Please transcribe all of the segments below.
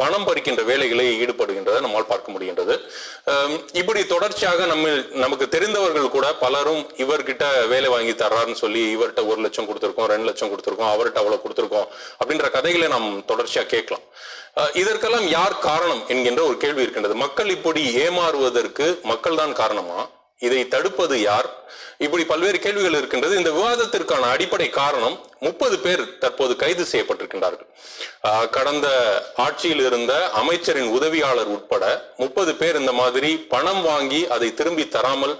பணம் பறிக்கின்ற வேலைகளை ஈடுபடுகின்றதை நம்மால் பார்க்க முடிகின்றது. இப்படி தொடர்ச்சியாக நம்ம நமக்கு தெரிந்தவர்கள் கூட பலரும் இவர்கிட்ட வேலை வாங்கி தர்றாருன்னு சொல்லி இவர்கிட்ட ஒரு லட்சம் கொடுத்துருக்கோம் ரெண்டு லட்சம் கொடுத்துருக்கோம் அவர்கிட்ட அவ்வளவு கொடுத்துருக்கோம் அப்படின்ற கதைகளை நாம் தொடர்ச்சியா கேட்கலாம். இதற்கெல்லாம் யார் காரணம் என்கின்ற ஒரு கேள்வி இருக்கின்றது. மக்கள் இப்படி ஏமாறுவதற்கு மக்கள் தான் காரணமா? இதை தடுப்பது யார்? இப்படி பல்வேறு கேள்விகள் இருக்கின்றது. இந்த விவாதத்திற்கான அடிப்படை காரணம் முப்பது பேர் தற்போது கைது செய்யப்பட்டிருக்கின்றார்கள். கடந்த ஆட்சியில் இருந்த அமைச்சரின் உதவியாளர் உட்பட முப்பது பேர் இந்த மாதிரி பணம் வாங்கி அதை திரும்பி தராமல்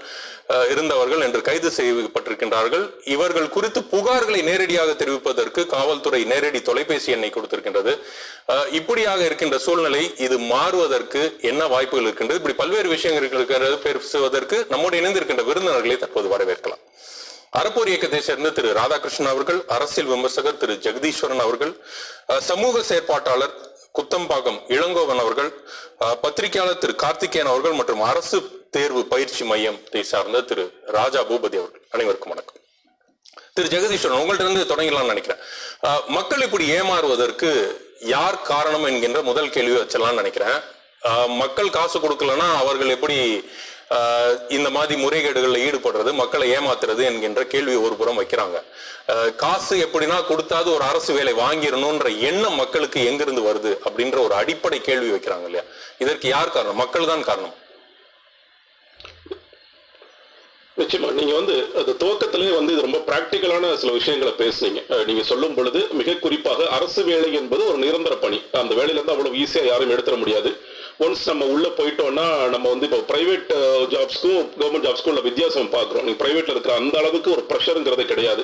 இருந்தவர்கள் என்று கைது செய்யப்பட்டிருக்கின்றார்கள். இவர்கள் குறித்து புகார்களை நேரடியாக தெரிவிப்பதற்கு காவல்துறை நேரடி தொலைபேசி எண்ணை கொடுத்திருக்கின்றது. இப்படியாக இருக்கின்ற சூழ்நிலை இது மாறுவதற்கு என்ன வாய்ப்புகள் இருக்கின்றது? இப்படி பல்வேறு விஷயங்கள் இருக்கிறது பேசுவதற்கு நம்மோடு இணைந்திருக்கின்ற விருந்தினர்களை தற்போது தற்போது வரவேற்கலாம். அறப்போர் இயக்கத்தை சேர்ந்த திரு ராதாகிருஷ்ணன் அவர்கள் அரசியல் விமர்சகர் திரு ஜெகதீஸ்வரன் அவர்கள் சமூக செயற்பாட்டாளர் குத்தம்பாக்கம் இளங்கோவன் அவர்கள் பத்திரிகையாளர் திரு கார்த்திகேயன் அவர்கள் மற்றும் அரசு தேர்வு பயிற்சி மையத்தை சார்ந்த திரு ராஜா பூபதி அவர்கள். அனைவருக்கும் வணக்கம். திரு ஜெகதீஸ்வரன் உங்கள்ட்ட இருந்து தொடங்கலாம்னு நினைக்கிறேன். மக்கள் இப்படி ஏமாறுவதற்கு யார் காரணம் என்கின்ற முதல் கேள்வி வச்சலாம்னு நினைக்கிறேன். மக்கள் காசு கொடுக்கலன்னா அவர்கள் எப்படி இந்த மாதிரி முறைகேடுகளில் ஈடுபடுறது மக்களை ஏமாத்துறது என்கின்ற கேள்வி ஒரு புறம் வைக்கிறாங்க. காசு எப்படின்னா கொடுத்தாது ஒரு அரசு வேலை வாங்கிடணும்ன்ற எண்ணம் மக்களுக்கு எங்கிருந்து வருது அப்படின்ற ஒரு அடிப்படை கேள்வி வைக்கிறாங்க இல்லையா? இதற்கு யார் காரணம்? மக்கள் தான் காரணம். நிச்சயமா நீங்க வந்து அது துவக்கத்திலே வந்து இது ரொம்ப பிராக்டிக்கலான சில விஷயங்களை பேசுனீங்க. நீங்க சொல்லும் பொழுது மிக குறிப்பாக அரசு வேலை என்பது ஒரு நிரந்தர பணி. அந்த வேலையில இருந்து அவ்வளவு ஈஸியா யாரும் எடுத்துட முடியாது. ஒன்ஸ் நம்ம உள்ள போயிட்டோம்னா நம்ம வந்து இப்போ பிரைவேட் ஜாப்ஸ்க்கும் கவர்மெண்ட் ஜாப்ஸ்க்கும் உள்ள வித்தியாசம் பார்க்குறோம். நீங்கள் பிரைவேட்ல இருக்கிற அந்த அளவுக்கு ஒரு ப்ரெஷருங்கிறது கிடையாது.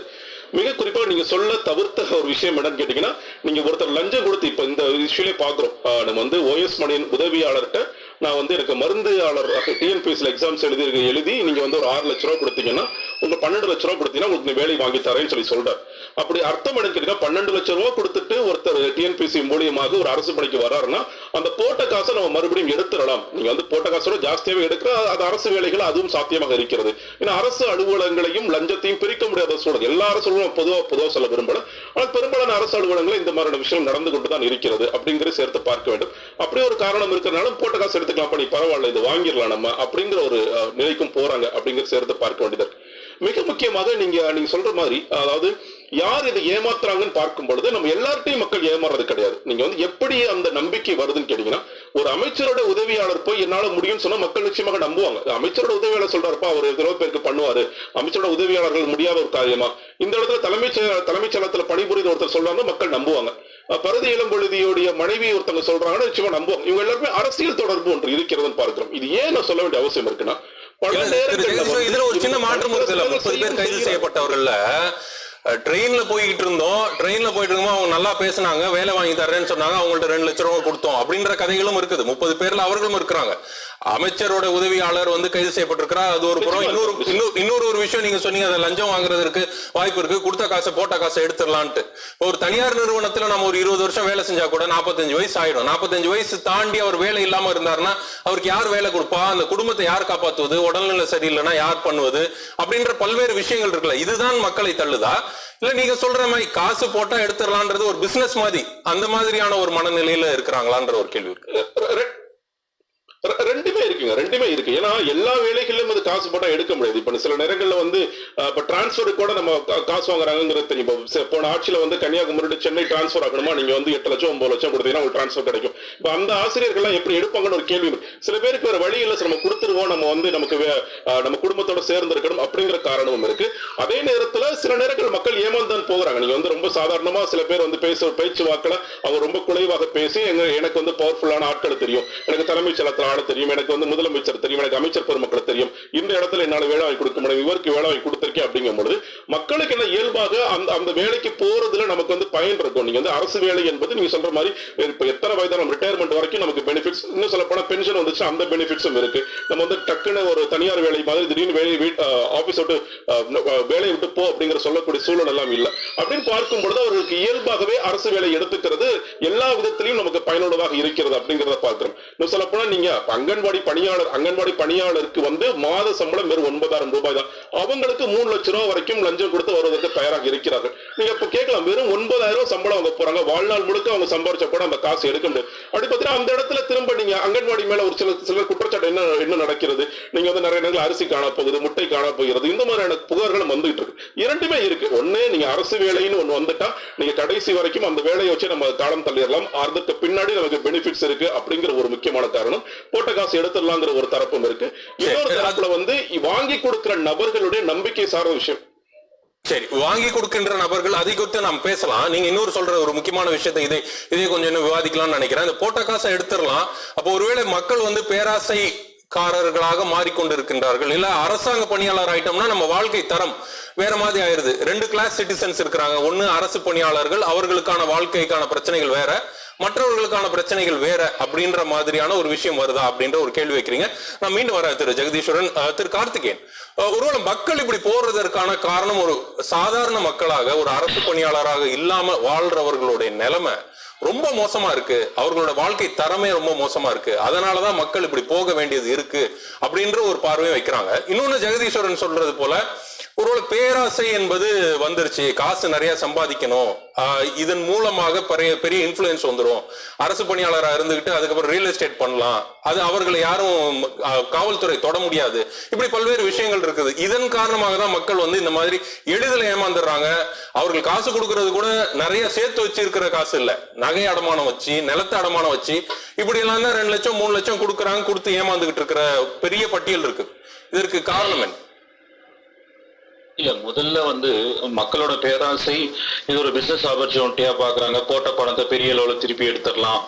மிக குறிப்பாக நீங்கள் சொல்ல தவிர்த்த ஒரு விஷயம் என்னன்னு கேட்டிங்கன்னா நீங்கள் ஒருத்தர் லஞ்சம் கொடுத்து இப்போ இந்த இஷ்யூலே பார்க்குறோம். நம்ம வந்து ஓஎஸ் மணியின் உதவியாளர்கிட்ட நான் வந்து எனக்கு மருந்துயாளர் டிஎன்பிஎஸ்ல எக்ஸாம்ஸ் எழுதி எழுதி நீங்க வந்து ஒரு ஆறு லட்ச ரூபா கொடுத்தீங்கன்னா உங்க பன்னெண்டு லட்ச ரூபா கொடுத்தீங்கன்னா உங்களுக்கு நீ வேலை வாங்கி தரேன்னு சொல்லி சொல்கிறார் அப்படி அர்த்தம் என்னன்னு கேட்டீங்கன்னா பன்னெண்டு லட்ச ரூபா கொடுத்துட்டு ஒருத்தர் டிஎன்பிஎஸ்சி மூலியமாக ஒரு அரசு பணிக்கு வராருன்னா அந்த போட்ட காசை நம்ம மறுபடியும் எடுத்துடலாம். நீங்க வந்து போட்ட காசோட ஜாஸ்தியாவே எடுக்கிற அது அரசு வேலைகள் அதுவும் சாத்தியமாக இருக்கிறது. ஏன்னா அரசு அலுவலகங்களையும் லஞ்சத்தையும் பிரிக்க முடியாத சூழல். எல்லா அரசு பொதுவாக பொதுவாக சொல்ல விரும்பல. ஆனால் பெரும்பாலான அரசு அலுவலகங்களில் இந்த மாதிரியான விஷயம் நடந்து கொண்டு தான் இருக்கிறது அப்படிங்கிறத சேர்த்து பார்க்க வேண்டும். அப்படியே ஒரு காரணம் இருக்கிறதுனால போட்ட காசு எடுத்துக்கலாம். பண்ணி பரவாயில்ல இது வாங்கிடலாம் நம்ம அப்படிங்கிற ஒரு நிலைக்கும் போறாங்க அப்படிங்கிற சேர்த்து பார்க்க வேண்டியது. மிக முக்கியமாக நீங்க நீங்க சொல்ற மாதிரி அதாவது யார் இதை ஏமாத்துறாங்கன்னு பார்க்கும் பொழுது நம்ம எல்லார்ட்டையும் மக்கள் ஏமாறது கிடையாது. நீங்க வந்து எப்படி அந்த நம்பிக்கை வருதுன்னு கேட்டீங்கன்னா ஒரு அமைச்சரோட உதவியாளர் போய் என்னால முடியும்னு சொன்னா மக்கள் நிச்சயமாக நம்புவாங்க. அமைச்சரோட உதவியாளர் சொல்றாருப்பா அவர் எவ்வளவு பேருக்கு பண்ணுவாரு. அமைச்சரோட உதவியாளர்கள் முடியாத ஒரு காரியமா. இந்த இடத்துல தலைமைச் தலைமைச் செயலகத்துல பணிபுரிந்த ஒருத்தர் சொல்றாங்க மக்கள் நம்புவாங்க. பரதி இளம்பொழுதியோடைய மனைவி ஒருத்தவங்க சொல்றாங்கன்னா நிச்சயமா நம்புவாங்க இவங்க எல்லாருமே அரசியல் தொடர்பு ஒன்று இருக்கிறதுன்னு பார்க்கிறோம். இது ஏன் நான் சொல்ல வேண்டிய அவசியம் இருக்குன்னா பல நேரங்கள்ல இதுல ஒரு சின்ன மாற்றம் முப்பது பேர் கைது. செய்யப்பட்டவர்கள்ல ட்ரெயின்ல போய்கிட்டு இருந்தோம். ட்ரெயின்ல போயிட்டு இருக்கும்போது அவங்க நல்லா பேசுனாங்க வேலை வாங்கி தர்றேன்னு சொன்னாங்க அவங்கள்ட்ட ரெண்டு லட்ச ரூபா கொடுத்தோம் அப்படின்ற கதைகளும் இருக்குது. முப்பது பேர்ல அவர்களும் இருக்கிறாங்க. அமைச்சரோட உதவியாளர் வந்து கைது செய்யப்பட்டிருக்கிறார். அது ஒரு புறம். இன்னொரு இன்னொரு ஒரு விஷயம் நீங்க சொன்னீங்க. அதை லஞ்சம் வாங்குறதுக்கு வாய்ப்பு இருக்கு. கொடுத்த காசை போட்ட காசை எடுத்துடலான்ட்டு. ஒரு தனியார் நிறுவனத்துல நம்ம ஒரு இருபது வருஷம் வேலை செஞ்சா கூட நாற்பத்தஞ்சு வயசு ஆயிடும். நாற்பத்தஞ்சு வயசு தாண்டி அவர் வேலை இல்லாம இருந்தாருன்னா அவருக்கு யார் வேலை கொடுப்பா? அந்த குடும்பத்தை யார் காப்பாத்துவது? உடல்நிலை சரியில்லைன்னா யார் பண்ணுவது? அப்படின்ற பல்வேறு விஷயங்கள் இருக்குல்ல. இதுதான் மக்களை தள்ளுதா? இல்ல நீங்க சொல்ற மாதிரி காசு போட்டா எடுத்துடலான்றது ஒரு பிசினஸ் மாதிரி அந்த மாதிரியான ஒரு மனநிலையில இருக்கிறாங்களான்ற ஒரு கேள்வி இருக்கு. ரெண்டுமே இருக்குங்க ரெண்டுமே இருக்கு. ஏன்னா எல்லா வேலைகளிலும் அது காசு போட்டா எடுக்க முடியாது. இப்ப சில நேரங்கள்ல வந்து இப்ப டிரான்ஸ்பருக்கு கூட நம்ம காசு வாங்குறாங்கிறது தெரியும். போன ஆட்சியில வந்து கன்னியாகுமரி சென்னை டிரான்ஸ்பர் ஆகணுமா? நீங்க வந்து எட்டு லட்சம் ஒன்பது லட்சம் கொடுத்தீங்கன்னா உங்களுக்கு டிரான்ஸ்பர் கிடைக்கும். இப்ப அந்த ஆசிரியர்கள்லாம் எப்படி எடுப்பாங்கன்னு ஒரு கேள்வி சில பேருக்கு வேற வழி இல்லை நம்ம கொடுத்துருவோம் நம்ம வந்து நமக்கு நம்ம குடும்பத்தோட சேர்ந்து இருக்கணும் அப்படிங்கிற காரணமும் இருக்கு. அதே நேரத்துல சில நேரங்கள் மக்கள் ஏமாந்தான் போகிறாங்க. நீங்க வந்து ரொம்ப சாதாரணமா சில பேர் வந்து பேச பேச்சு வாக்கில் அவங்க ரொம்ப குறைவாக பேசி எங்க எனக்கு வந்து பவர்ஃபுல்லான ஆட்கள் தெரியும். எனக்கு தலைமைச் செயலத்தில் என்னால தெரியும்? எனக்கு வந்து முதலமைச்சர் தெரியும் எனக்கு அமைச்சர் பெருமக்களை தெரியும். இந்த இடத்துல என்னால வேலை கொடுக்க முடியும். இவருக்கு வேலை கொடுத்திருக்கேன் அப்படிங்கும் பொழுது மக்களுக்கு என்ன இயல்பாக அந்த அந்த வேலைக்கு போறதுல நமக்கு வந்து பயன் இருக்கும். நீங்க வந்து அரசு வேலை என்பது நீங்க சொல்ற மாதிரி இப்ப எத்தனை வயதான ரிட்டையர்மெண்ட் வரைக்கும் நமக்கு பெனிஃபிட்ஸ் இன்னும் சொல்ல போனா பென்ஷன் வந்துச்சு அந்த பெனிஃபிட்ஸும் இருக்கு. நம்ம வந்து டக்குன்னு ஒரு தனியார் வேலை மாதிரி திடீர்னு வேலை ஆபீஸ் விட்டு வேலையை விட்டு போ அப்படிங்கிற சொல்லக்கூடிய சூழல் எல்லாம் இல்ல. அப்படின்னு பார்க்கும் பொழுது அவர்களுக்கு இயல்பாகவே அரசு வேலை எடுத்துக்கிறது எல்லா விதத்திலையும் நமக்கு பயனுள்ளதாக இருக்கிறது அப்படிங்கிறத பார்க்கிறோம். இன்னும் சொல்ல போனா நீங்க அங்கன்வாடி பணியாளர் அங்கன்வாடி பணியாளருக்கு வந்து மாத சம்பளம் வெறும் ஒன்பதாயிரம் ரூபாய் தான். அவங்களுக்கு மூணு லட்சம் ரூபாய் வரைக்கும் லஞ்சம் கொடுத்து வருவதற்கு தயாராக இருக்கிறார்கள். நீங்க இப்ப கேட்கலாம் வெறும் ஒன்பதாயிரம் ரூபாய் சம்பளம் அவங்க போறாங்க. வாழ்நாள் முழுக்க அவங்க சம்பாரிச்ச கூட அந்த காசு எடுக்க முடியாது. அப்படி பார்த்தீங்கன்னா அந்த இடத்துல திரும்ப நீங்க அங்கன்வாடி மேல ஒரு சில சில குற்றச்சாட்டு என்ன என்ன நடக்கிறது? நீங்க வந்து நிறைய நேரங்கள் அரிசி காண போகுது முட்டை காண போகிறது இந்த மாதிரியான புகார்களும் வந்துகிட்டு இருக்கு. இரண்டுமே இருக்கு. ஒண்ணு நீங்க அரசு வேலைன்னு ஒண்ணு வந்துட்டா நீங்க கடைசி வரைக்கும் அந்த வேலையை வச்சு நம்ம காலம் தள்ளிடலாம். அதுக்கு பின்னாடி நமக்கு பெனிஃபிட்ஸ் இருக்கு அப்படிங்கிற ஒரு முக்கியமான காரணம் போட்ட காசு எடுத்துடலாங்கிற ஒரு தரப்பும் இருக்கு. இன்னொரு தரப்புல வந்து வாங்கி கொடுக்கிற நபர்களுடைய நம்பிக்கை சார்ந்த விஷயம். சரி வாங்கி கொடுக்கின்ற நபர்கள் அதை குறித்து நாம் பேசலாம். நீங்க இன்னொரு சொல்ற ஒரு முக்கியமான விஷயத்தை இதை இதை கொஞ்சம் இன்னும் விவாதிக்கலாம்னு நினைக்கிறேன். இந்த போட்ட காசை எடுத்துடலாம். அப்போ ஒருவேளை மக்கள் வந்து பேராசை காரர்களாக மாறிக்கொண்டிருக்கின்றார்கள். இல்ல அரசாங்க பணியாளர் ஆயிட்டோம்னா நம்ம வாழ்க்கை தரம் வேற மாதிரி ஆயிருது. ரெண்டு கிளாஸ் சிட்டிசன்ஸ் இருக்கிறாங்க. ஒண்ணு அரசு பணியாளர்கள். அவர்களுக்கான வாழ்க்கைக்கான பிரச்சனைகள் வேற. மற்றவர்களுக்கான பிரச்சனைகள் வேற அப்படின்ற மாதிரியான ஒரு விஷயம் வருதா அப்படின்ற ஒரு கேள்வி வைக்கிறீங்க. நான் மீண்டும் வர திரு ஜெகதீஸ்வரன். திரு கார்த்திகேயன். ஒருவேளை மக்கள் இப்படி போறதற்கான காரணம் ஒரு சாதாரண மக்களாக ஒரு அரசு பணியாளராக இல்லாம வாழ்றவர்களுடைய நிலைமை ரொம்ப மோசமா இருக்கு. அவர்களோட வாழ்க்கை தரமே ரொம்ப மோசமா இருக்கு. அதனாலதான் மக்கள் இப்படி போக வேண்டியது இருக்கு அப்படின்ற ஒரு பார்வையை வைக்கிறாங்க. இன்னொன்னு ஜெகதீஸ்வரன் சொல்றது போல ஒருவேளை பேராசை என்பது வந்துருச்சு. காசு நிறைய சம்பாதிக்கணும். இதன் மூலமாக பெரிய பெரிய இன்ஃபுளுயன்ஸ் வந்துடும் அரசு பணியாளராக இருந்துகிட்டு அதுக்கப்புறம் ரியல் எஸ்டேட் பண்ணலாம். அது அவர்களை யாரும் காவல்துறை தொட முடியாது. இப்படி பல்வேறு விஷயங்கள் இருக்குது. இதன் காரணமாக தான் மக்கள் வந்து இந்த மாதிரி எளிதில் ஏமாந்துடுறாங்க. அவர்கள் காசு கொடுக்கறது கூட நிறைய சேர்த்து வச்சிருக்கிற காசு இல்லை. நகை அடமானம் வச்சு நிலத்தை அடமானம் வச்சு இப்படி எல்லாம் தான் ரெண்டு லட்சம் மூணு லட்சம் கொடுக்குறாங்க கொடுத்து ஏமாந்துகிட்டு இருக்கிற பெரிய பட்டியல் இருக்கு. இதற்கு காரணம் என்ன? இல்ல முதல்ல வந்து மக்களோட பேராசை இது ஒரு பிசினஸ் ஆப்பர்ச்சுனிட்டியா பாக்குறாங்க. போட்ட பணத்தை பெரிய அளவுல திருப்பி எடுத்துடலாம்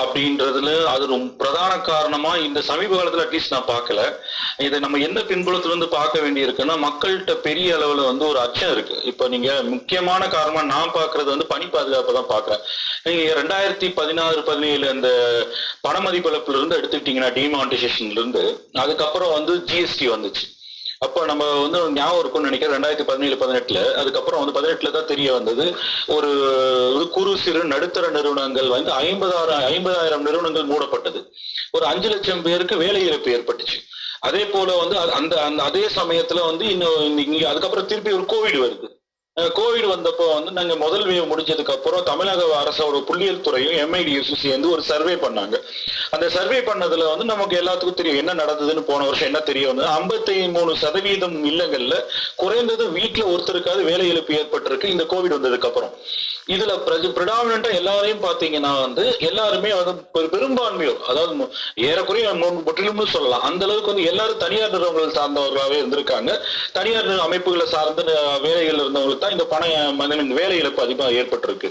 அப்படின்றதுல அது ரொம்ப பிரதான காரணமா இந்த சமீப காலத்துல அட்லீஸ்ட் நான் பார்க்கல இதை நம்ம எந்த பின்புலத்துல இருந்து பார்க்க வேண்டியிருக்குன்னா மக்கள்கிட்ட பெரிய அளவுல வந்து ஒரு அச்சம் இருக்கு. இப்ப நீங்க முக்கியமான காரணமா நான் பாக்குறது வந்து பணி பாதுகாப்பு தான் பாக்குறேன். நீங்க ரெண்டாயிரத்தி பதினாறு பதினேழு அந்த பண மதிப்பிழப்புல இருந்து எடுத்துக்கிட்டீங்கன்னா டிமானிட்டைசேஷன்ல இருந்து அதுக்கப்புறம் வந்து ஜிஎஸ்டி வந்துச்சு. அப்போ நம்ம வந்து ஞாபகம் இருக்கும்னு நினைக்கிறேன். ரெண்டாயிரத்தி பதினேழு பதினெட்டுல. அதுக்கப்புறம் வந்து பதினெட்டுல தான் தெரிய வந்தது. ஒரு குறு சிறு நடுத்தர நிறுவனங்கள் வந்து ஐம்பதாயிரம் ஐம்பதாயிரம் நிறுவனங்கள் மூடப்பட்டது. ஒரு அஞ்சு லட்சம் பேருக்கு வேலை இழப்பு ஏற்பட்டுச்சு. அதே போல வந்து அந்த அந்த அதே சமயத்துல வந்து இன்னும் இங்க அதுக்கப்புறம் திருப்பி ஒரு கோவிட் வருது. கோவிட் வந்தப்போ வந்து நாங்க முதல் வேவ் முடிஞ்சதுக்கு அப்புறம் தமிழக அரசோட புள்ளியியல் துறையும் எம்ஐடிஎஸ் சேர்ந்து ஒரு சர்வே பண்ணாங்க. அந்த சர்வே பண்ணதுல வந்து நமக்கு எல்லாத்துக்கும் தெரியும் என்ன நடந்ததுன்னு போன வருஷம் என்ன தெரியும் ஐம்பத்தி மூணு சதவீதம் இல்லங்கள்ல குறைந்தது வீட்டுல ஒருத்தருக்காவது வேலை இழப்பு ஏற்பட்டிருக்கு இந்த கோவிட் வந்ததுக்கு அப்புறம். இதுல பிரடாமினா எல்லாரையும் பாத்தீங்கன்னா வந்து எல்லாருமே வந்து பெரும்பான்மையோ பெரும்பான்மையோர் அதாவது ஏறக்குறைய முற்றிலும்னு முற்றிலும் சொல்லலாம். அந்த அளவுக்கு வந்து எல்லாரும் தனியார் நிறுவனங்கள் சார்ந்தவர்களாகவே இருந்திருக்காங்க. தனியார் அமைப்புகளை சார்ந்த வேலைகள் இருந்தவங்களுக்கு தான் இந்த பண மனிதன் வேலை இழப்பு அதிகமாக ஏற்பட்டிருக்கு.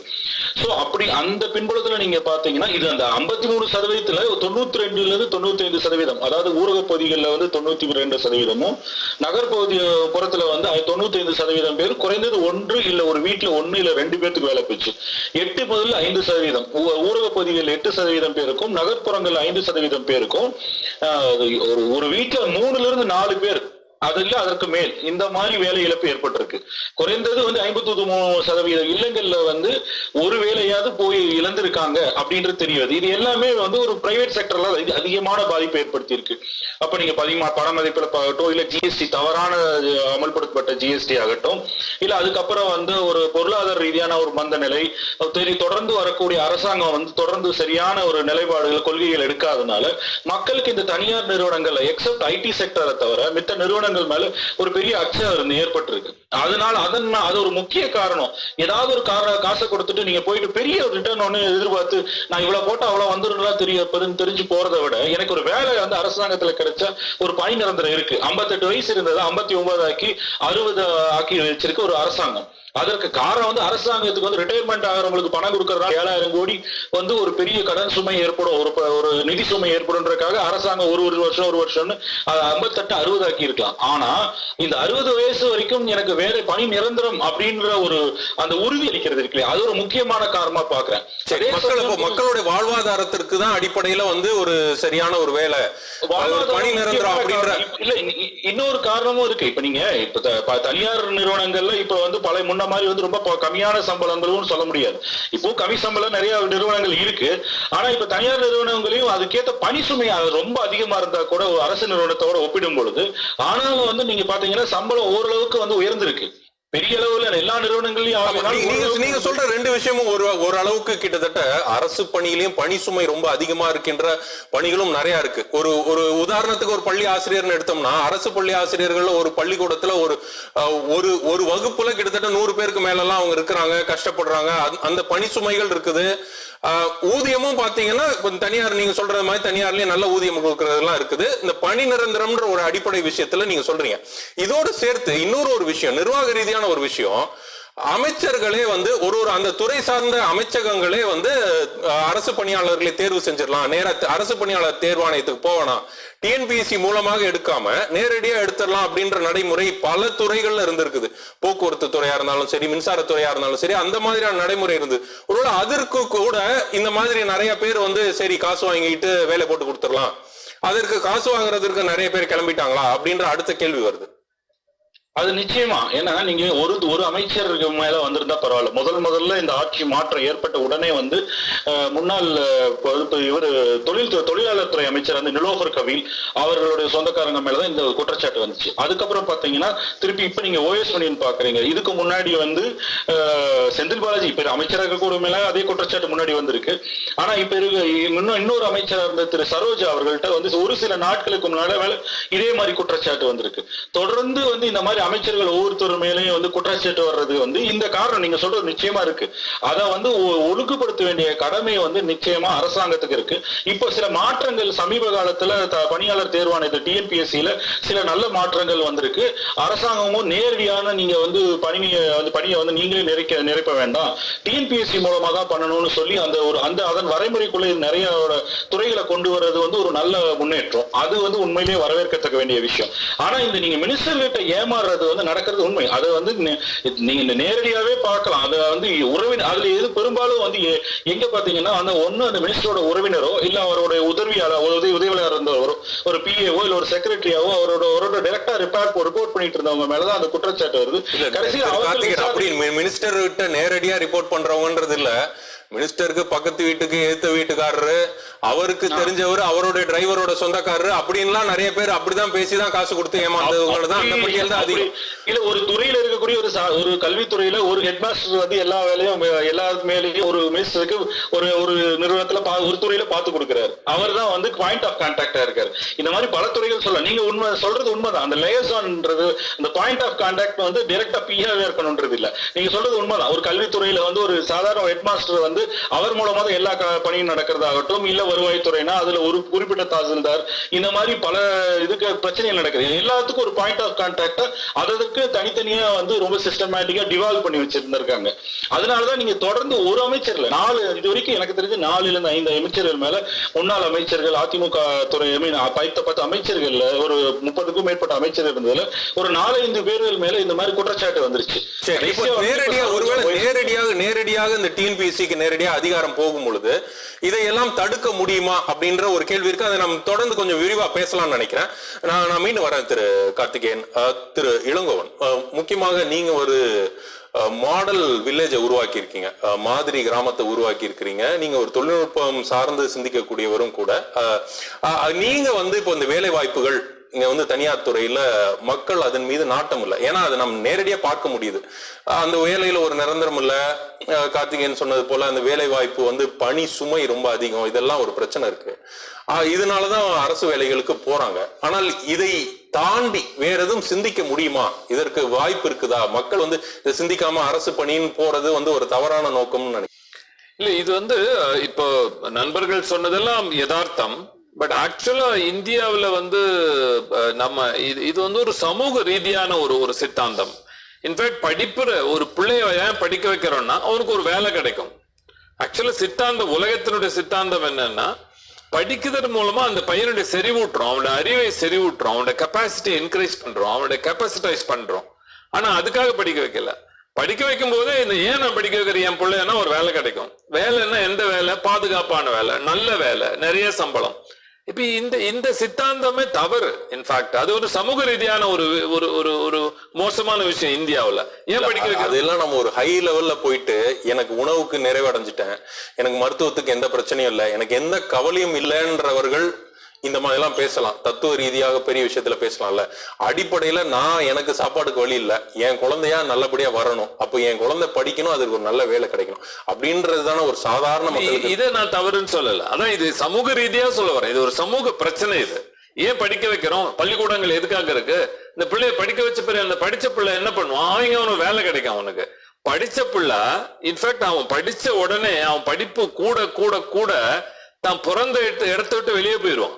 ஸோ அப்படி அந்த பின்புலத்துல நீங்க பாத்தீங்கன்னா இது அந்த ஐம்பத்தி மூணு சதவீதத்துல தொண்ணூத்தி ரெண்டுல இருந்து தொண்ணூத்தி ஐந்து சதவீதம். அதாவது ஊரக பகுதிகளில் வந்து தொண்ணூத்தி ரெண்டு சதவீதமும் நகர்பகுதி புறத்துல வந்து தொண்ணூத்தி ஐந்து சதவீதம் பேர் குறைந்தது ஒன்று இல்ல ஒரு வீட்டுல ஒன்னு இல்ல ரெண்டு பேருக்கு வேலை போச்சு. எட்டு முதல்ல ஐந்து சதவீதம். ஊரக பகுதிகளில் எட்டு சதவீதம் பேருக்கும் நகர்ப்புறங்கள் ஐந்து சதவீதம் பேருக்கும் ஆஹ், ஒரு ஒரு வீட்டுல மூணுல இருந்து நாலு பேர் அது அதற்கு மேல் இந்த மாதிரி வேலை இழப்பு ஏற்பட்டிருக்கு. குறைந்தது வந்து ஐம்பத்தி மூணு சதவீத இல்லங்கள்ல வந்து ஒரு வேலையாவது போய் இழந்திருக்காங்க அப்படின்றது தெரியாது. இது எல்லாமே வந்து ஒரு பிரைவேட் செக்டர்ல அது அதிகமான பாதிப்பை ஏற்படுத்தி இருக்கு அப்ப நீங்க பதிமா பண மதிப்பிழப்பாகட்டும் இல்ல ஜிஎஸ்டி தவறான அமல்படுத்தப்பட்ட ஜிஎஸ்டி ஆகட்டும் இல்ல அதுக்கப்புறம் வந்து ஒரு பொருளாதார ரீதியான ஒரு மந்த நிலை தொடர்ந்து வரக்கூடிய அரசாங்கம் வந்து தொடர்ந்து சரியான ஒரு நிலைப்பாடுகள் கொள்கைகள் எடுக்காதனால மக்களுக்கு இந்த தனியார் நிறுவனங்கள் எக்ஸப்ட் ஐடி செக்டரை தவிர மித்த நிறுவனங்கள் மேல ஒரு பெரிய அச்சம் ஏற்பட்டிருக்கு. அதனால அதன் அது ஒரு முக்கிய காரணம். ஏதாவது ஒரு கார காசை கொடுத்துட்டு நீங்க போயிட்டு பெரிய ஒரு ரிட்டர்ன் ஒண்ணு எதிர்பார்த்து நான் இவ்வளவு போட்டா அவ்வளவு வந்துருங்களா தெரியப்படுன்னு தெரிஞ்சு போறதை விட எனக்கு ஒரு வேலை வந்து அரசாங்கத்துல கிடைச்சா ஒரு பணி நிரந்தரம் இருக்கு. 58 வயசு இருந்தது 59 ஆக்கி அறுபது ஆக்கி வச்சிருக்க ஒரு அரசாங்கம். அதற்கு காரணம் வந்து அரசாங்கத்துக்கு வந்து ரிட்டையர்மெண்ட் ஆகிறவங்களுக்கு பணம் கொடுக்கறதுனால ஏழாயிரம் கோடி வந்து ஒரு பெரிய கடன் சுமை ஏற்படும். ஒரு ஒரு நிதி சுமை ஏற்படும்ன்றதுக்காக அரசாங்கம் ஒரு ஒரு வருஷம் ஒரு வருஷம்னு ஐம்பத்தெட்டு அறுபது ஆக்கி இருக்கலாம் ஆனா இந்த அறுபது வயசு வரைக்கும் எனக்கு வேலை பணி நிரந்தரம் அப்படின்ற ஒரு அந்த உறுதி அளிக்கிறது இருக்கு? அது ஒரு முக்கியமான காரணமா பாக்குறேன் மக்கள் இப்போ மக்களுடைய வாழ்வாதாரத்திற்கு தான் அடிப்படையில வந்து ஒரு சரியான ஒரு வேலை. பணி நிரந்தரம் அப்படின்ற இல்ல இன்னொரு காரணமும் இருக்கு. இப்ப நீங்க இப்ப தனியார் நிறுவனங்கள்ல இப்ப வந்து பல முன்னாள் சொன்ன மாதிரி வந்து ரொம்ப கம்மியான சம்பளங்களும் சொல்ல முடியாது. இப்போ கம்மி சம்பளம் நிறைய நிறுவனங்கள் இருக்கு. ஆனா இப்ப தனியார் நிறுவனங்களையும் அதுக்கேற்ற பணி சுமை அது ரொம்ப அதிகமா இருந்தா கூட அரசு நிறுவனத்தோட ஒப்பிடும் பொழுது ஆனாலும் வந்து நீங்க பாத்தீங்கன்னா சம்பளம் ஓரளவுக்கு வந்து உயர்ந்திருக்கு. பெரிய அளவுல எல்லா நிறுவனங்களையும் நீங்க- சொல்ற ரெண்டு விஷயமும் ஒரு ஒரு அளவுக்கு கிட்டத்தட்ட அரசு பணியிலையும் பணி சுமை ரொம்ப அதிகமா இருக்கின்ற பணிகளும் நிறைய இருக்கு. ஒரு ஒரு உதாரணத்துக்கு ஒரு பள்ளி ஆசிரியர்னு எடுத்தோம்னா அரசு பள்ளி ஆசிரியர்கள் ஒரு பள்ளிக்கூடத்துல ஒரு ஒரு ஒரு வகுப்புல கிட்டத்தட்ட நூறு பேருக்கு மேல எல்லாம் அவங்க இருக்கிறாங்க கஷ்டப்படுறாங்க. அந்த- பணி சுமைகள் இருக்குது. ஊதியமும் பாத்தீங்கன்னா தனியார் நீங்க சொல்றது மாதிரி தனியார்லயும் நல்ல ஊதியம் கொடுக்கறதெல்லாம் இருக்குது. இந்த பணி நிரந்தரம்ன்ற ஒரு அடிப்படை விஷயத்துல நீங்க சொல்றீங்க. இதோடு சேர்த்து இன்னொரு ஒரு விஷயம் நிர்வாக ரீதியான ஒரு விஷயம். அமைச்சர்களே வந்து ஒரு ஒரு அந்த துறை சார்ந்த அமைச்சகங்களே வந்து அரசு பணியாளர்களை தேர்வு செஞ்சிடலாம். நேர அரசு பணியாளர் தேர்வாணையத்துக்கு போவேணாம் டிஎன்பிஎஸ்சி மூலமாக எடுக்காம நேரடியா எடுத்துடலாம் அப்படின்ற நடைமுறை பல துறைகள்ல இருந்திருக்குது. போக்குவரத்து துறையா இருந்தாலும் சரி மின்சாரத்துறையா இருந்தாலும் சரி அந்த மாதிரியான நடைமுறை இருந்து. ஒருவேளை அதற்கு கூட இந்த மாதிரி நிறைய பேர் வந்து சரி காசு வாங்கிட்டு வேலை போட்டு கொடுத்துடலாம். அதற்கு காசு வாங்குறதுக்கு நிறைய பேர் கிளம்பிட்டாங்களா அப்படின்ற அடுத்த கேள்வி வருது. அது நிச்சயமா. ஏன்னா நீங்க ஒரு ஒரு அமைச்சருக்கு மேல வந்திருந்தா பரவாயில்ல. முதல் முதல்ல இந்த ஆட்சி மாற்றம் ஏற்பட்ட உடனே வந்து முன்னாள் இவர் தொழில் தொழிலாளர் துறை அமைச்சர் வந்து நிலோகர் கவில் அவர்களுடைய சொந்தக்காரங்க மேலதான் இந்த குற்றச்சாட்டு வந்துச்சு. அதுக்கப்புறம் பாத்தீங்கன்னா திருப்பி இப்ப நீங்க ஓஎஸ் மணியன் பாக்குறீங்க. இதுக்கு முன்னாடி வந்து செந்தில் பாலாஜி இப்ப அமைச்சராக கூட மேல அதே குற்றச்சாட்டு முன்னாடி வந்திருக்கு. ஆனா இப்ப இருக்க இன்னும் இன்னொரு அமைச்சராக இருந்த திரு சரோஜா அவர்கள்ட்ட வந்து ஒரு சில நாட்களுக்கு முன்னால இதே மாதிரி குற்றச்சாட்டு வந்திருக்கு. தொடர்ந்து வந்து இந்த மாதிரி அமைச்சர்கள் ஒவ்வொருத்தர் மேலேயும் வந்து குற்றச்சாட்டு வர்றது வந்து இந்த காரணம் நீங்க சொல்றது நிச்சயமா இருக்கு. அதை வந்து ஒழுங்குபடுத்த வேண்டிய கடமை வந்து நிச்சயமா அரசாங்கத்துக்கு இருக்கு. இப்போ சில மாற்றங்கள் சமீப காலத்துல த- பணியாளர் தேர்வாணையத்தில் டிஎன்பிஎஸ்சியில சில நல்ல மாற்றங்கள் வந்திருக்கு. அரசாங்கமும் நேரடியான நீங்க வந்து பணியை வந்து பணியை வந்து நீங்களே நிறைக்க நிரப்ப வேண்டாம். டிஎன்பிஎஸ்சி மூலமா தான் பண்ணணும்னு சொல்லி அந்த ஒரு அந்த அதன் வரைமுறைக்குள்ளே நிறைய துறைகளை கொண்டு வர்றது வந்து ஒரு நல்ல முன்னேற்றம். அது வந்து உண்மையிலேயே வரவேற்கத்தக்க வேண்டிய விஷயம். ஆனா இந்த நீங்க மினிஸ்டர் கிட்ட ஏமாறுறது வந்து நடக்கிறது உண்மை. அதை வந்து நீங்க நேரடியாவே பார்க்கலாம். அது வந்து உறவினர் அதுல எது பெரும்பாலும் வந்து எங்க பாத்தீங்கன்னா அந்த ஒண்ணு அந்த மினிஸ்டரோட உறவினரோ இல்ல அவருடைய உதவியாளர் உதவி உதவியாளர் இருந்தவரோ ஒரு பிஏஓ இல்ல ஒரு செக்ரட்டரியாவோ அவரோட அவரோட டைரக்டா ரிப்போர்ட் ரிப்போர்ட் பண்ணிட்டு இருந்தவங்க மேலதான் அந்த குற்றச்சாட்டு வருது. கடைசியில் அப்படி மினிஸ்டர் கிட்ட நேரடியா ரிப்போர்ட் பண்றவங்கன்றது இல்ல மினிஸ்டருக்கு பக்கத்து வீட்டுக்கு ஏத்த வீட்டுக்காரரு அவருக்கு தெரிஞ்சவர் அவருடைய டிரைவரோட சொந்தக்காரரு அப்படின்லாம் நிறைய பேர் அப்படிதான் பேசிதான் காசு கொடுத்து ஏமாந்தவங்க தான் அந்த பட்டியல் தான் அதிகம். இல்ல ஒரு துறையில இருக்கக்கூடிய ஒரு ஒரு கல்வித்துறையில ஒரு ஹெட் மாஸ்டர் வந்து எல்லா வேலையும் எல்லா மேலேயும் ஒரு மினிஸ்டருக்கு ஒரு ஒரு நிறுவனத்துல ஒரு துறையில பார்த்து கொடுக்கிறாரு. அவர் தான் வந்து பாயிண்ட் ஆஃப் கான்டாக்டா இருக்காரு. இந்த மாதிரி பல துறைகள் சொல்லலாம். நீங்க உண்மை சொல்றது உண்மைதான். அந்த லேசான்ன்றது அந்த பாயிண்ட் ஆஃப் கான்டாக்ட் வந்து டைரக்டா பிஆவே இருக்கணும்ன்றது இல்ல. நீங்க சொல்றது உண்மைதான். ஒரு கல்வித்துறையில வந்து ஒரு சாதாரண ஹெட் மாஸ்டர் வந்து அவர் மூலமா தான் எல்லா பணியும் நடக்கிறதாகட்டும் இல்ல வருவாய்த்துறைனா அதுல ஒரு குறிப்பிட்ட தாசில்தார். இந்த மாதிரி பல இதுக்கு பிரச்சனைகள் நடக்குது. எல்லாத்துக்கும் ஒரு பாயிண்ட் ஆஃப் கான்டாக்ட் அதற்கு தனித்தனியா வந்து ரொம்ப சிஸ்டமேட்டிக்கா டிவால்வ் பண்ணி வச்சிருந்திருக்காங்க. அதனாலதான் நீங்க தொடர்ந்து ஒரு அமைச்சர்ல நாலு இது வரைக்கும் எனக்கு தெரிஞ்சு நாலுல இருந்து ஐந்து அமைச்சர்கள் மேல முன்னாள் அமைச்சர்கள் அதிமுக துறை I mean, பத்து பத்து அமைச்சர்கள்ல ஒரு முப்பதுக்கும் மேற்பட்ட அமைச்சர்கள் இருந்ததுல ஒரு நாலஞ்சு பேர்கள் மேல இந்த மாதிரி குற்றச்சாட்டு வந்துருச்சு. சரி இப்போ கடைசியா வந்து நேரடியா இப்ப ஒருவேளை நேரடியாக நேரடியாக இந்த டிஎன்பிஎஸ்சிக்கு நேரடியாக அதிகாரம் போகும் பொழுது இதையெல்லாம் தடுக்க முடியுமா அப்படின்ற ஒரு கேள்வி இருக்கு. அதை நம்ம தொடர்ந்து கொஞ்சம் விரிவா பேசலாம்னு நினைக்கிறேன். நான் நான் மீண்டும் வரேன் திரு கார்த்திகேயன். திரு இளங்கோவன். முக்கியமாக நீங்க ஒரு மாடல் வில்லேஜை உருவாக்கி இருக்கீங்க மாதிரி கிராமத்தை உருவாக்கி இருக்கிறீங்க நீங்க ஒரு தொழில்நுட்பம் சார்ந்து சிந்திக்கக்கூடியவரும் கூட. நீங்க வந்து இப்போ இந்த வேலை வாய்ப்புகள் இங்க வந்து தனியார் துறையில மக்கள் அதன் மீது நாட்டம் இல்லை. ஏன்னா அதை நம்ம நேரடியா பார்க்க முடியுது. அந்த வேலையில ஒரு நிரந்தரம் இல்ல. கார்த்திகேயன் சொன்னது போல அந்த வேலை வாய்ப்பு வந்து பணி சுமை ரொம்ப அதிகம். இதெல்லாம் ஒரு பிரச்சனை இருக்கு. இதனாலதான் அரசு வேலைகளுக்கு போறாங்க. ஆனால் இதை தாண்டி வேற எதுவும் சிந்திக்க முடியுமா? இதற்கு வாய்ப்பு இருக்குதா? மக்கள் வந்து இதை சிந்திக்காம அரசு பணின்னு போறது வந்து ஒரு தவறான நோக்கம்னு நினைக்கிறேன். இல்ல இது வந்து இப்போ நண்பர்கள் சொன்னதெல்லாம் யதார்த்தம். பட் ஆக்சுவலா இந்தியாவில் வந்து நம்ம இது இது வந்து ஒரு சமூக ரீதியான ஒரு ஒரு சித்தாந்தம். இன்ஃபேக்ட் படிப்புற ஒரு பிள்ளைய ஏன் படிக்க வைக்கிறோம்னா அவனுக்கு ஒரு வேலை கிடைக்கும். ஆக்சுவலா சித்தாந்தம் உலகத்தினுடைய சித்தாந்தம் என்னன்னா படிக்கிறது மூலமா அந்த பையனுடைய செறிவூட்டுறோம். அவனுடைய அறிவை செறிவூட்டுறோம். அவனுடைய கெப்பாசிட்டி என்கரேஜ் பண்றோம். அவனுடைய கெப்பாசிட்டைஸ் பண்றோம். ஆனா அதுக்காக படிக்க வைக்கல. படிக்க வைக்கும் போதே இந்த ஏன் நான் படிக்க வைக்கிற என் பிள்ளைன்னா ஒரு வேலை கிடைக்கும். வேலைன்னா எந்த வேலை? பாதுகாப்பான வேலை நல்ல வேலை நிறைய சம்பளம். இப்ப இந்த இந்த சித்தாந்தமே தவறு இன்ஃபேக்ட் அது ஒரு சமூக ரீதியான ஒரு ஒரு ஒரு ஒரு மோசமான விஷயம் இந்தியாவுல. ஏன் படிக்க அதெல்லாம் நம்ம ஒரு ஹை லெவல்ல போயிட்டு எனக்கு உணவுக்கு நிறைவடைஞ்சிட்டேன். எனக்கு மருத்துவத்துக்கு எந்த பிரச்சனையும் இல்லை. எனக்கு எந்த கவலையும் இல்லைன்றவர்கள் இந்த மாதிரி எல்லாம் பேசலாம். தத்துவ ரீதியாக பெரிய விஷயத்துல பேசலாம்ல. அடிப்படையில நான் எனக்கு சாப்பாடுக்கு வழி இல்ல. என் குழந்தையா நல்லபடியா வரணும். அப்போ என் குழந்தை படிக்கணும். அதுக்கு ஒரு நல்ல வேலை கிடைக்கணும். அப்படின்றது தானே ஒரு சாதாரண மக்களுக்கு இதை நான் தவறுன்னு சொல்லல. அதான் இது சமூக ரீதியா சொல்ல வரேன். இது ஒரு சமூக பிரச்சனை இது. ஏன் படிக்க வைக்கிறோம்? பள்ளிக்கூடங்கள் எதுக்காக இருக்கு? இந்த பிள்ளைய படிக்க வச்ச பிள்ளை அந்த படிச்ச பிள்ளை என்ன பண்ணுவான்? அவங்க அவனுக்கு வேலை கிடைக்கும் அவனுக்கு. படிச்ச பிள்ளை இன்ஃபேக்ட் அவன் படிச்ச உடனே அவன் படிப்பு கூட கூட கூட தான் பிறந்த இடத்த விட்டு வெளியே போயிடுவான்.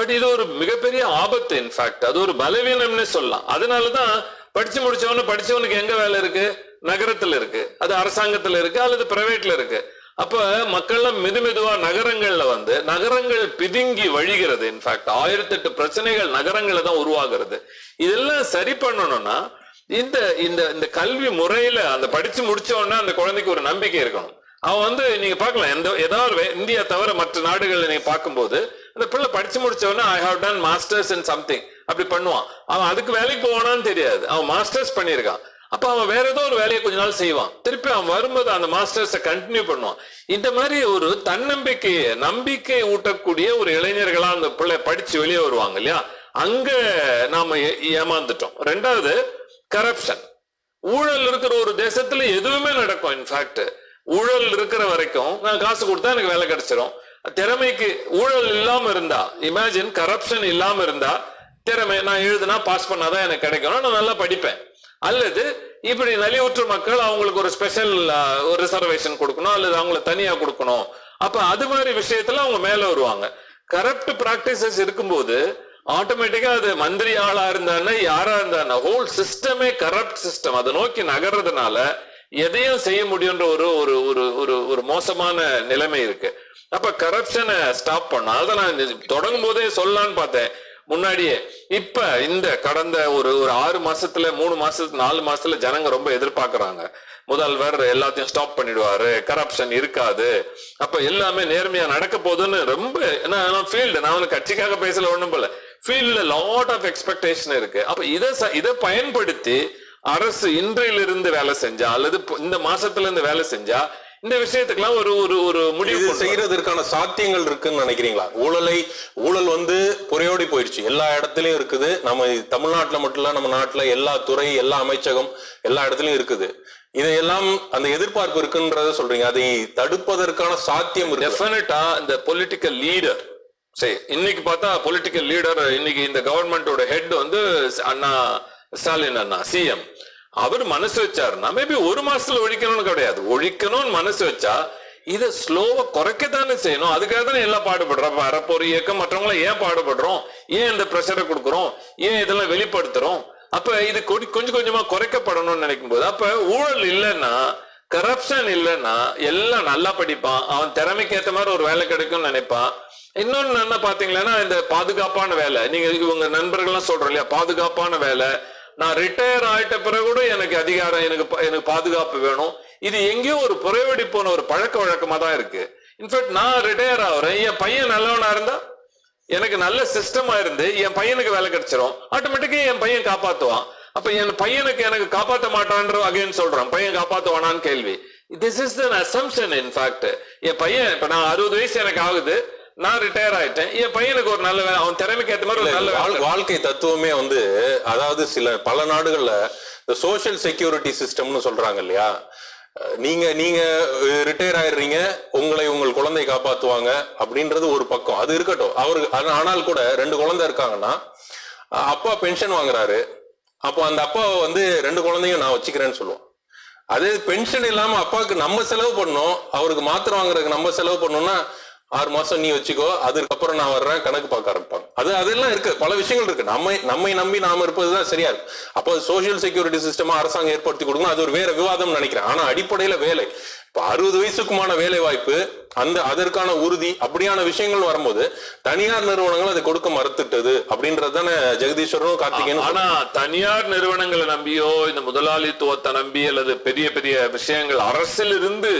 பட் இது ஒரு மிகப்பெரிய ஆபத்து இன்ஃபேக்ட் அது ஒரு பலவீனம்னு சொல்லலாம். அதனாலதான் படிச்சு முடிச்சவனு படிச்சவனுக்கு எங்க வேலை இருக்கு? நகரத்துல இருக்கு. அது அரசாங்கத்துல இருக்கு அல்லது பிரைவேட்ல இருக்கு. அப்ப மக்கள்லாம் மெது மெதுவா நகரங்கள்ல வந்து நகரங்கள் பிதுங்கி வழிகிறது இன்ஃபேக்ட் ஆயிரத்தி எட்டு பிரச்சனைகள் நகரங்களை தான் உருவாகிறது. இதெல்லாம் சரி பண்ணணும்னா இந்த இந்த இந்த கல்வி முறையில அந்த படிச்சு முடிச்சோடனே அந்த குழந்தைக்கு ஒரு நம்பிக்கை இருக்கணும். அவன் வந்து நீங்க பார்க்கலாம் எந்த ஏதாவது இந்தியா தவிர மற்ற நாடுகள்ல நீங்க பார்க்கும்போது அந்த பிள்ளை படிச்சு முடிச்சவொடனே I have done masters in something அப்படி பண்ணுவான். அவன் அதுக்கு வேலைக்கு போவானான்னு தெரியாது. அவன் மாஸ்டர்ஸ் பண்ணியிருக்கான். அப்ப அவன் வேற ஏதோ ஒரு வேலையை கொஞ்ச நாள் செய்வான். திருப்பி அவன் வரும்போது அந்த மாஸ்டர்ஸை கண்டினியூ பண்ணுவான். இந்த மாதிரி ஒரு தன்னம்பிக்கையை நம்பிக்கை ஊட்டக்கூடிய ஒரு இளைஞர்களா அந்த பிள்ளை படிச்சு வெளியே வருவாங்க இல்லையா? அங்க நாம ஏமாந்துட்டோம். ரெண்டாவது கரப்ஷன் ஊழல் இருக்கிற ஒரு தேசத்துல எதுவுமே நடக்கும் இன்ஃபேக்ட் ஊழல் இருக்கிற வரைக்கும் நான் காசு கொடுத்தா எனக்கு வேலை கிடைச்சிரும். திறமைக்கு ஊழல் இல்லாம இருந்தா இமேஜின் கரப்ஷன் இல்லாம இருந்தா திறமை நான் எழுதுனா பாஸ் பண்ணாதான் எனக்கு கிடைக்கும். நான் நல்லா படிப்பேன். அல்லது இப்படி நலிவுற்று மக்கள் அவங்களுக்கு ஒரு ஸ்பெஷல் ஒரு ரிசர்வேஷன் கொடுக்கணும் அல்லது அவங்கள தனியா கொடுக்கணும். அப்ப அது மாதிரி விஷயத்துல அவங்க மேல வருவாங்க. கரப்ட் பிராக்டிசஸ் இருக்கும்போது ஆட்டோமேட்டிக்கா அது மந்திரி ஆளா இருந்தானே யாரா இருந்தானே ஹோல் சிஸ்டமே கரப்ட் சிஸ்டம் அதை நோக்கி நகர்றதுனால எதையும் செய்ய முடியுன்ற ஒரு ஒரு ஒரு ஒரு ஒரு மோசமான நிலைமை இருக்கு. அப்ப கரப்ஷனை ஸ்டாப் பண்ணும் அதை நான் தொடங்கும் போதே சொல்லலான்னு பார்த்தேன். முன்னாடியே. இப்ப இந்த கடந்த ஒரு ஒரு ஆறு மாசத்துல மூணு மாசத்துல நாலு மாசத்துல ஜனங்க ரொம்ப எதிர்பார்க்கறாங்க. முதல்வர் எல்லாத்தையும் ஸ்டாப் பண்ணிடுவாரு. கரப்ஷன் இருக்காது. அப்ப எல்லாமே நேர்மையா நடக்க போகுதுன்னு ரொம்ப ஏன்னா ஃபீல்டு நான் வந்து கட்சிக்காக பேசல ஒண்ணும் போல. ஃபீல்ட்ல லாட் ஆஃப் எக்ஸ்பெக்டேஷன் இருக்கு. அப்ப இதை இதை பயன்படுத்தி அரசு இன்றையிலிருந்து வேலை செஞ்சா அல்லது இந்த மாசத்துல இருந்து வேலை செஞ்சா இந்த விஷயத்துக்கெல்லாம் ஒரு ஒரு ஒரு முடிவு. செய்யறதற்கான சாத்தியங்கள் இருக்குன்னு நினைக்கிறீங்களா? ஊழலை ஊழல் வந்து புறையோடி போயிடுச்சு. எல்லா இடத்துலயும் இருக்குது. நம்ம தமிழ்நாட்டுல மட்டும் இல்ல நம்ம நாட்டுல எல்லா துறை எல்லா அமைச்சகம் எல்லா இடத்துலயும் இருக்குது. இதையெல்லாம் அந்த எதிர்பார்ப்பு இருக்குன்றத சொல்றீங்க. அதை தடுப்பதற்கான சாத்தியம் டெஃபினட்டா இந்த பொலிட்டிக்கல் லீடர் சரி இன்னைக்கு பார்த்தா பொலிட்டிக்கல் லீடர் இன்னைக்கு இந்த கவர்மெண்டோட ஹெட் வந்து அண்ணா ஸ்டாலின் அண்ணா சிஎம் அவர் மனசு வச்சாருன்னா மேபி ஒரு மாசத்துல ஒழிக்கணும்னு கிடையாது. ஒழிக்கணும்னு மனசு வச்சா இதை ஸ்லோவா குறைக்கத்தானே செய்யணும். அதுக்காக தானே எல்லாம் பாடுபடுறோம். வரப்போற இயக்கம் மற்றவங்கள ஏன் பாடுபடுறோம்? ஏன் இந்த ப்ரெஷரை கொடுக்குறோம்? ஏன் இதெல்லாம் வெளிப்படுத்துறோம்? அப்ப இது கொடி- கொஞ்சம் கொஞ்சமா குறைக்கப்படணும்னு நினைக்கும் போது அப்ப ஊழல் இல்லைன்னா கரப்ஷன் இல்லைன்னா எல்லாம் நல்லா படிப்பான். அவன் திறமைக்கு ஏத்த மாதிரி ஒரு வேலை கிடைக்கும்னு நினைப்பான். இன்னொன்னு என்ன பாத்தீங்கன்னா இந்த பாதுகாப்பான வேலை. நீங்க உங்க நண்பர்கள்லாம் சொல்றோம் இல்லையா? பாதுகாப்பான வேலை. நான் ரிட்டையர் ஆயிட்ட பிறகு கூட எனக்கு அதிகாரம் எனக்கு எனக்கு பாதுகாப்பு வேணும். இது எங்கேயோ ஒரு புறவடி போன ஒரு பழக்க வழக்கமா தான் இருக்கு. இன்ஃபேக்ட் நான் ரிட்டையர் ஆகுறேன். என் பையன் நல்லவனா இருந்தா எனக்கு நல்ல சிஸ்டமா இருந்து என் பையனுக்கு வேலை கிடைச்சிரும். ஆட்டோமேட்டிக்கா என் பையன் காப்பாத்துவான். அப்ப என் பையனுக்கு எனக்கு காப்பாத்த மாட்டான்ற அகைன் சொல்றான். பையன் காப்பாத்துவானான்னு கேள்வி. This is assumption in fact என் பையன் இப்ப நான் அறுபது வயசு எனக்கு ஆகுது. நான் ரிட்டையர் ஆயிட்டேன். என் பையனுக்கு ஒரு நல்ல அவன் திறமைக்கு ஏத்த மாதிரி ஒரு நல்ல வாழ்க்கை தத்துவமே வந்து அதாவது சில பல நாடுகள்ல இந்த சோஷியல் செக்யூரிட்டி சிஸ்டம்னு சொல்றாங்க இல்லையா? நீங்க நீங்க ரிட்டையர் ஆயிடுறீங்க உங்களை உங்கள் குழந்தை காப்பாத்துவாங்க அப்படின்றது ஒரு பக்கம். அது இருக்கட்டும். அவரு ஆனா- ஆனால் கூட ரெண்டு குழந்தை இருக்காங்கன்னா அப்பா பென்ஷன் வாங்குறாரு. அப்போ அந்த அப்பா வந்து ரெண்டு குழந்தையும் நான் வச்சுக்கிறேன்னு சொல்லுவோம். அதே பென்ஷன் இல்லாம அப்பாவுக்கு நம்ம செலவு பண்ணோம் அவருக்கு மாத்திரை வாங்குறதுக்கு நம்ம செலவு பண்ணோம்னா ஆறு மாசம் நீ வச்சுக்கோ அதுக்கப்புறம் நான் வர்றேன் கணக்கு பார்க்க ஆரம்பிப்பாங்க. அது அதெல்லாம் இருக்கு. பல விஷயங்கள் இருக்கு. நம்ம நம்மை நம்பி நாம இருப்பதுதான் சரியா இருக்கு. அப்போ சோஷியல் செக்யூரிட்டி சிஸ்டமா அரசாங்கம் ஏற்படுத்தி கொடுக்கணும். அது ஒரு வேற விவாதம் நினைக்கிறேன். ஆனா அடிப்படையில வேலை. இப்ப அறுபது வயசுக்குமான வேலை வாய்ப்பு அந்த அதற்கான உறுதி அப்படியான விஷயங்கள் வரும்போது தனியார் நிறுவனங்கள் அதை கொடுக்க மறுத்துட்டது அப்படின்றது தானே ஜெகதீஸ்வரனும் கார்த்திகேயனும் ஆனா தனியார் நிறுவனங்களை நம்பியோ இந்த முதலாளித்துவத்தை நம்பி அல்லது பெரிய பெரிய விஷயங்கள் அரசிலிருந்து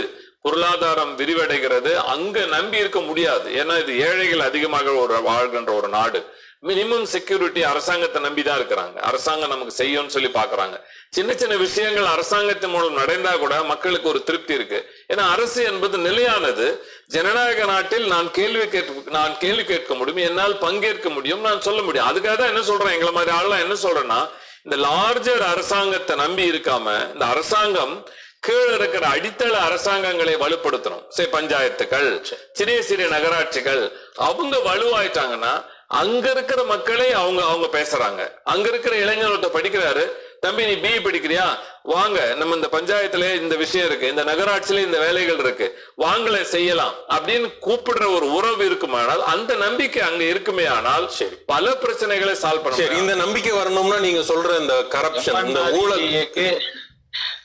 பொருளாதாரம் விரிவடைகிறது. அங்க நம்பி இருக்க முடியாது. ஏன்னா இது ஏழைகள் அதிகமாக ஒரு வாழ்கின்ற ஒரு நாடு. மினிமம் செக்யூரிட்டி அரசாங்கத்தை நம்பி தான் இருக்கிறாங்க. அரசாங்கம் நமக்கு செய்யும்னு சொல்லி பாக்குறாங்க சின்ன சின்ன விஷயங்கள் அரசாங்கத்தின் மூலம் நடந்தா கூட மக்களுக்கு ஒரு திருப்தி இருக்கு. ஏன்னா அரசு என்பது நிலையானது. ஜனநாயக நாட்டில் நான் கேள்வி கேட்க நான் கேள்வி கேட்க முடியும். என்னால் பங்கேற்க முடியும். நான் சொல்ல முடியும். அதுக்காக தான் என்ன சொல்றேன்? எங்களை மாதிரி ஆள்லாம் என்ன சொல்றேன்னா இந்த லார்ஜர் அரசாங்கத்தை நம்பி இருக்காம இந்த அரசாங்கம் கீழே இருக்கிற அடித்தள அரசாங்கங்களை வலுப்படுத்தணும் சே பஞ்சாயத்துகள் சிறிய சிறிய நகராட்சிகள் அவங்க வலுவாயிட்டாங்கன்னா அங்க இருக்கிற மக்களே அவங்க அவங்க பேசுறாங்க அங்க இருக்கிற இளைஞர்கள்ட்ட படிக்கிறாரு தம்பி நீ பிஇ படிக்கிறியா வாங்க நம்ம இந்த பஞ்சாயத்துல இந்த விஷயம் இருக்கு இந்த நகராட்சியில இந்த வேலைகள் இருக்கு வாங்கல செய்யலாம் அப்படின்னு கூப்பிடுற ஒரு உறவு இருக்குமானால் அந்த நம்பிக்கை அங்க இருக்குமே ஆனால் சரி. பல பிரச்சனைகளை சால்வ் பண்ண சரி. இந்த நம்பிக்கை வரணும்னா நீங்க சொல்ற இந்த கரப்ஷன் இந்த ஊழல்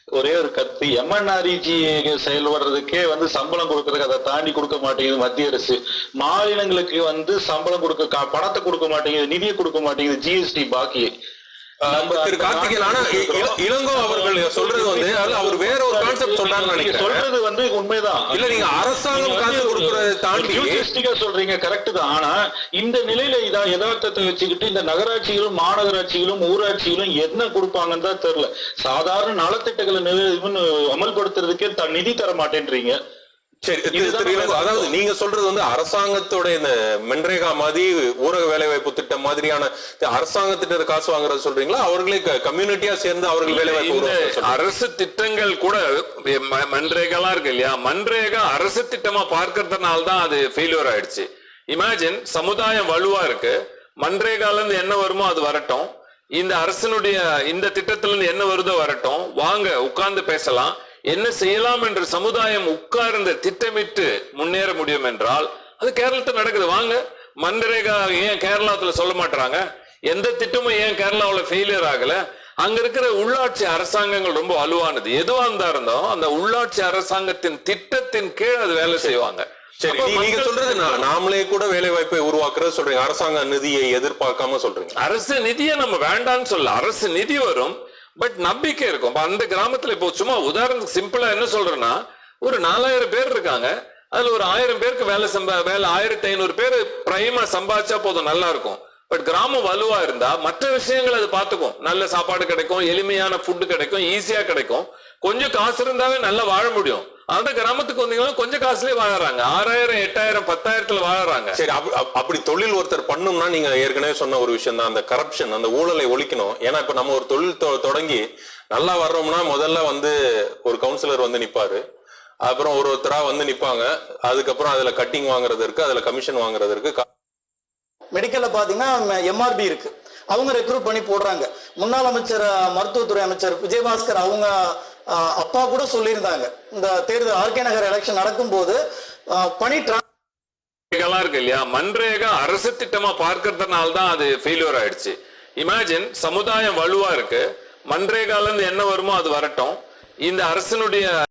ஒரே ஒரு கருத்து. எம்என்ஆர்இஜி செயல்படுறதுக்கே வந்து சம்பளம் கொடுக்கறதுக்கு அதை தாண்டி கொடுக்க மாட்டேங்குது மத்திய அரசு. மாநிலங்களுக்கு வந்து சம்பளம் கொடுக்க கா- பணத்தை கொடுக்க மாட்டேங்குது நிதியை கொடுக்க மாட்டேங்குது ஜிஎஸ்டி பாக்கி திரு கார்த்திகேயன் ஆனா இளங்கோ அவர்கள் சொல்றது வந்து அவர் வேற ஒரு கான்செப்ட் நீங்க நினைக்கிறேன். சொல்றது வந்து உண்மைதான். இல்ல நீங்க அரசாங்கம் காசு கொடுக்கறதை தாண்டி சொல்றீங்க கரெக்ட் தான். ஆனா இந்த நிலையில இதான் யதார்த்தத்தை வச்சுக்கிட்டு இந்த நகராட்சிகளும் மாநகராட்சிகளும் ஊராட்சிகளும் என்ன கொடுப்பாங்கன்னு தான் தெரியல. சாதாரண நலத்திட்டங்களை அமல்படுத்துறதுக்கே நிதி தர மாட்டேன்றீங்க அதாவது நீங்க சொல்றது வந்து அரசாங்கத்தோட இந்த மென்ரேகா மாதிரி ஊரக வேலைவாய்ப்பு திட்டம் மாதிரியான அரசாங்கத்திட்ட காசு வாங்குறது சொல்றீங்களா? அவர்களே கம்யூனிட்டியா சேர்ந்து அவர்கள் வேலைவாய்ப்பு உருவாக்க சொல்றீங்களா? அரசு திட்டங்கள் கூட மன்ரேகாலாம் இருக்கு இல்லையா? மன்ரேகா அரசு திட்டமா பார்க்கறதுனால தான் அது ஃபெயிலியர் ஆயிடுச்சு. இமேஜின் சமுதாயம் வலுவா இருக்கு. மன்ரேகால இருந்து என்ன வருமோ அது வரட்டும். இந்த அரசனுடைய இந்த திட்டத்துல இருந்து என்ன வருதோ வரட்டும். வாங்க உட்கார்ந்து பேசலாம். என்ன செய்யலாம் என்று சமுதாயம் உட்கார்ந்து திட்டமிட்டு முன்னேற முடியும் என்றால் அது கேரளத்தில் நடக்குது. வாங்க மன்ரேகா ஏன் கேரளத்துல சொல்ல மாட்டாங்க எந்த திட்டமும் ஏன் கேரளாவுல ஃபெயிலியர் ஆகல? அங்க இருக்கிற உள்ளாட்சி அரசாங்கங்கள் ரொம்ப வலுவானது. எதுவா இருந்தா இருந்தோம் அந்த உள்ளாட்சி அரசாங்கத்தின் திட்டத்தின் கீழ் அது வேலை செய்வாங்க. சரி நீங்க சொல்றது நாமளே கூட வேலை வாய்ப்பை உருவாக்குறது சொல்றீங்க. அரசாங்க நிதியை எதிர்பார்க்காம சொல்றீங்க. அரசு நிதியை நம்ம வேண்டாம்னு சொல்ல அரசு நிதி வரும் பட் நம்பிக்கை இருக்கும். இப்போ அந்த கிராமத்துல இப்போ சும்மா உதாரணத்துக்கு சிம்பிளா என்ன சொல்றேன்னா ஒரு நாலாயிரம் பேர் இருக்காங்க. அதுல ஒரு ஆயிரம் பேருக்கு வேலை சம்பா வேலை ஆயிரத்தி ஐநூறு பேர் பிரைமா சம்பாதிச்சா போதும் நல்லா இருக்கும். பட் கிராமம் வலுவா இருந்தா மற்ற விஷயங்கள் அது பார்த்துக்கும் நல்ல சாப்பாடு கிடைக்கும் எளிமையான ஃபுட்டு கிடைக்கும் ஈஸியா கிடைக்கும். கொஞ்சம் காசு இருந்தாவே நல்லா வாழ முடியும். அந்த கிராமத்துக்கு வந்தீங்கன்னா கொஞ்சம் காசுலயே வாழறாங்க ஆறாயிரம் எட்டாயிரம் பத்தாயிரத்துல வாழறாங்க சரி அப்ப- அப்ப- அப்படி தொழில் ஒருத்தர் பண்ணும்னா நீங்க ஏற்கனவே சொன்ன ஒரு விஷயம் தான் அந்த கரப்ஷன் அந்த ஊழலை ஒழிக்கணும். ஏன்னா இப்ப நம்ம ஒரு தொழில் தொ- தொடங்கி நல்லா வர்றோம்னா முதல்ல வந்து ஒரு கவுன்சிலர் வந்து நிப்பாரு. அப்புறம் ஒரு ஒருத்தரா வந்து நிப்பாங்க. அதுக்கப்புறம் அதுல கட்டிங் வாங்குறது இருக்கு அதுல கமிஷன் வாங்குறது இருக்கு. மெடிக்கல்ல பாத்தீங்கன்னா எம்ஆர்பி இருக்கு. அவங்க ரெக்ரூட் பண்ணி போடுறாங்க. முன்னாள் அமைச்சர் மருத்துவத்துறை அமைச்சர் விஜயபாஸ்கர் அவங்க அப்பா கூட சொல்லியிருந்தாங்க. இந்த தேர்தல் ஆர்கே நகர் எலெக்ஷன் நடக்கும்போது போது பணி tra- இருக்கு இல்லையா? மன்ரேகா அரசு திட்டமா பார்க்கறதுனால தான் அது ஃபெயிலியர் ஆயிடுச்சு. இமேஜின் சமுதாயம் வலுவா இருக்கு. மன்ரேகால இருந்து என்ன வருமோ அது வரட்டும். இந்த அரசனுடைய